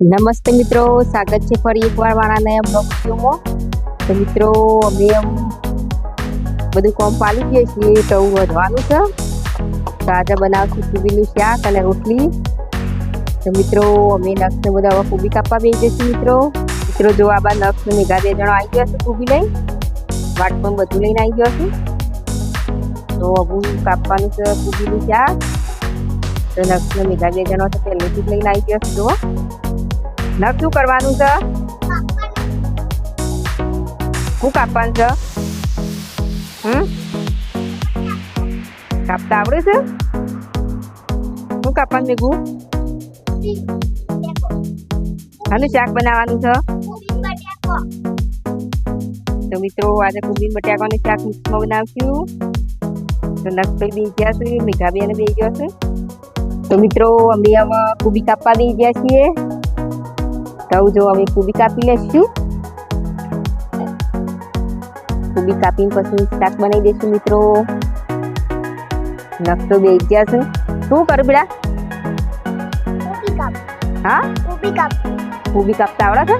નમસ્તે મિત્રો, સ્વાગત છે ફરી એકવાર મારા નયા બ્લોગ વિડીયોમાં. તો મિત્રો, અમે આમ બધું કોમ પાલી ગયા છીએ તો વધવાનું છે. તો આજે બનાવશું કુબીનું શાક અને રોટલી. તો મિત્રો, અમે નક્ષને બધા હવે કુબી કાપવા બેસી જઈશું મિત્રો. મિત્રો, જો આ બા નક્ષ ને મેઘા બે જણો આવી ગયા છે કુબી લઈ વાટ પણ બધું લઈને આવી ગયો છે. તો હવે કાપવાનું છે કુબીનું શાક. તો નક્ષ ને મેઘા બે જણો છે પહેલેથી જ લઈને આવી ગયા છે જુઓ નખ શું કરવાનું છે? શું કાપવાનું છે? હમ? કાપતા આવડે છે? શું કાપવાનું મેગું આનું શાક બનાવવાનું છે? તો મિત્રો, આજે કુબી બટાકાનું શાક મિક્સમાં બનાવશું. તો નકભાઈ બે ગયા છે, મીઠાબેન બે ગયા છે. તો મિત્રો, અમે આમાં કુબી કાપવા બે ગયા છીએ. તો જો અમે કુબી કાપી લેશું. કુબી કાપીને પછી શાક બનાવી દઈશું મિત્રો. નકશો બે ગયા છે. શું કરું બેટા? હા? કુબી કાપતા આવડે છે?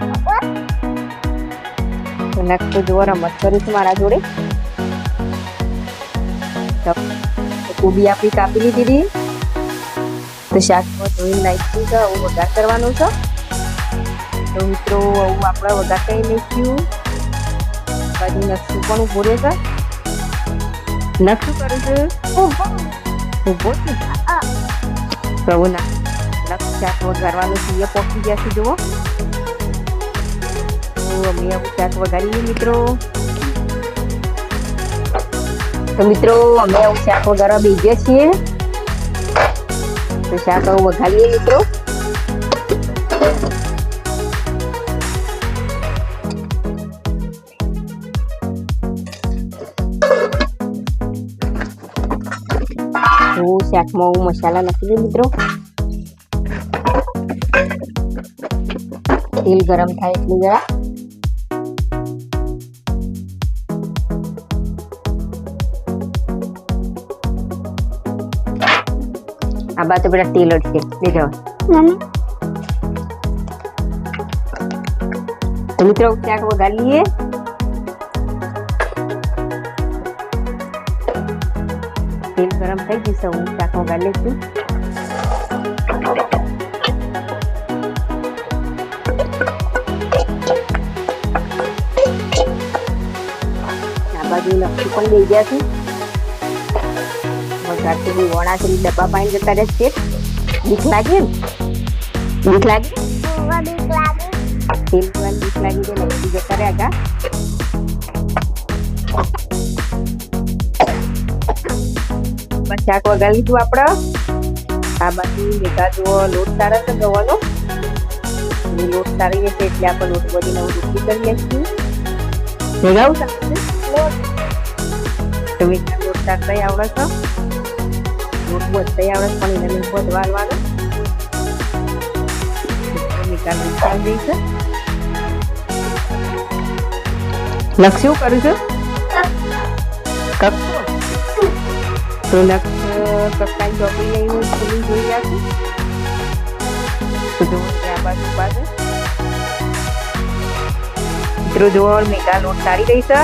નકશો જોવો રમત કરું છું મારા જોડે. કુબી આપણી કાપી લીધી તો શાકમાં ધોઈને નાખીશું તો વઘાર કરવાનું છે. તો મિત્રો, આવું આપણે વગાટાઈ લઈશું બાજુ નકશું પણ ઊભો રહેશે નકશું કરું છું. ઊભો. છે. તો હું નક્ષ શાક વગાડવાનું છે પોકી ગયા છે, જુઓ. અમે આવું શાક વઘારીએ મિત્રો. તો મિત્રો, અમે આવું શાક વઘારવા બેસીએ છીએ. તો શાક આવું વઘારીએ મિત્રો. શાકમાં હું મસાલા નાખી દઉં મિત્રો તેલ ગરમ થાય એટલી જરા આ બાજુ પેલા તેલ અડશે બે જવા તો મિત્રો શાક વઘારી લઈએ તેલ ગરમ થઈ જશે હું શાક વઘારી લઈશું આ બાજુ નકશી પણ લઈ ગયા છે વઘારથી બી વણા છે ડબ્બા પાણી જતા રહે છે બીક લાગે બીક લાગી તેલ પીવાની બીક લાગી છે લઈ જતા રહ્યા આગા શાક વગાડી લીધું આપણે આ બાજુ ભેગા જુઓ લોટ સારા છે ગવાનો. લોટ સારી રહેશે એટલે આપણે લોટ બધી નવું રોટલી કરીએ છીએ ભેગા આવું સારું છે? તો ભેગા લોટ સારતા આવડે છે. લોટ બધતા આવડે છે પણ એને બધવાળવાનો વાળવાનો લોટ સારી દઈશ લક્ષ શું કરું છું? કપ? તો લક્ષ કપડાની ચોપડી લઈ હું ખોલી જોઈ છું તો જુઓ ત્યાં બાજુ બાજુ. મિત્રો જુઓ મેગા લોટ સારી રહી છે.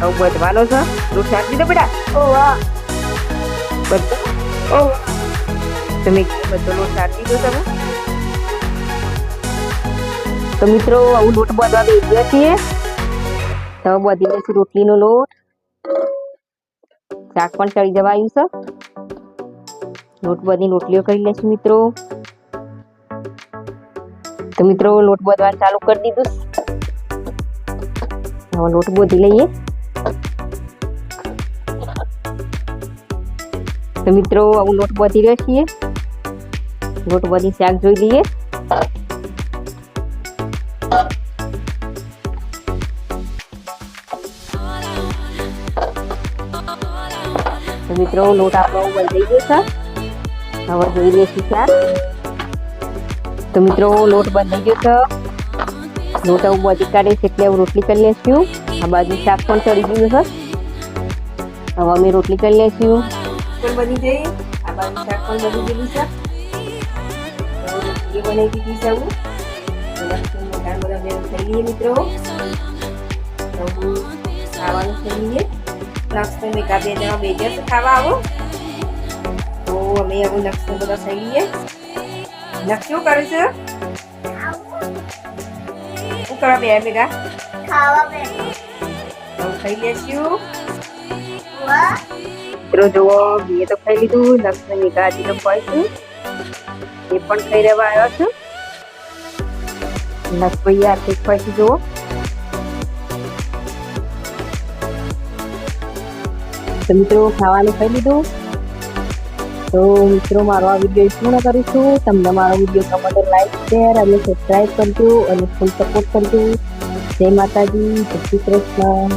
હવે બધવાનો છે. લોટ સારી દીધો બેટા? બધો? ઓ. તમે બધો લોટ સારી દીધો તમે તો મિત્રો આવું લોટ બધવા બેસીએ છીએ. તો બધી લેશું રોટલીનો લોટ શાક પણ ચડી જવા આવ્યું છે. લોટ બધી રોટલીઓ કરી લેશું મિત્રો. તો મિત્રો, લોટ બધવાનું ચાલુ કરી દીધું. હવે લોટ બોધી લઈએ. તો મિત્રો, આવું લોટ બધી રહ્યો છીએ. લોટ બધી શાક જોઈ લઈએ. તો મિત્રો, લોટ આપણો બંધાઈ ગયો છે. હવે જોઈ લઈશું શાક તો મિત્રો, લોટ બંધાઈ ગયો છે. લોટ આવું બધી કાઢીશ એટલે હું રોટલી કરી લઈશું આ બાજુ શાક પણ ચડી ગયું છે. હવે અમે રોટલી કરી લઈશું પણ બની જઈ આ બાજુ શાક પણ બની ગયેલું છે. રોટલી બનાવી દીધી છે હું. ઘણા બધા થઈ લઈએ મિત્રો. હું ખાવાનું થઈ લઈએ. લક્ષ્મી મેગા બે જણા બે જશે ખાવા આવો. તો અમે હવે લક્ષ્મી બધા થઈ લઈએ લક્ષ શું કરે છે? શું કરવા બે ભેગા ખાઈ લેશું. મિત્રો જુઓ બે તો ખાઈ લીધું. લક્ષ્મી હજી તો ખવાય છે. એ પણ ખાઈ રહેવા આવ્યો છે. લક્ષ્મી ખવાય છે જુઓ. તો મિત્રો ખાવાનું ખાઈ લીધું. તો મિત્રો, મારો આ વીડિયો પૂર્ણ કરીશું તમને મારો વીડિયો ગમે લાઈક શેર અને સબસ્ક્રાઈબ કરજો અને ફૂલ સપોર્ટ કરજો. જય માતાજી, જય શ્રી કૃષ્ણ.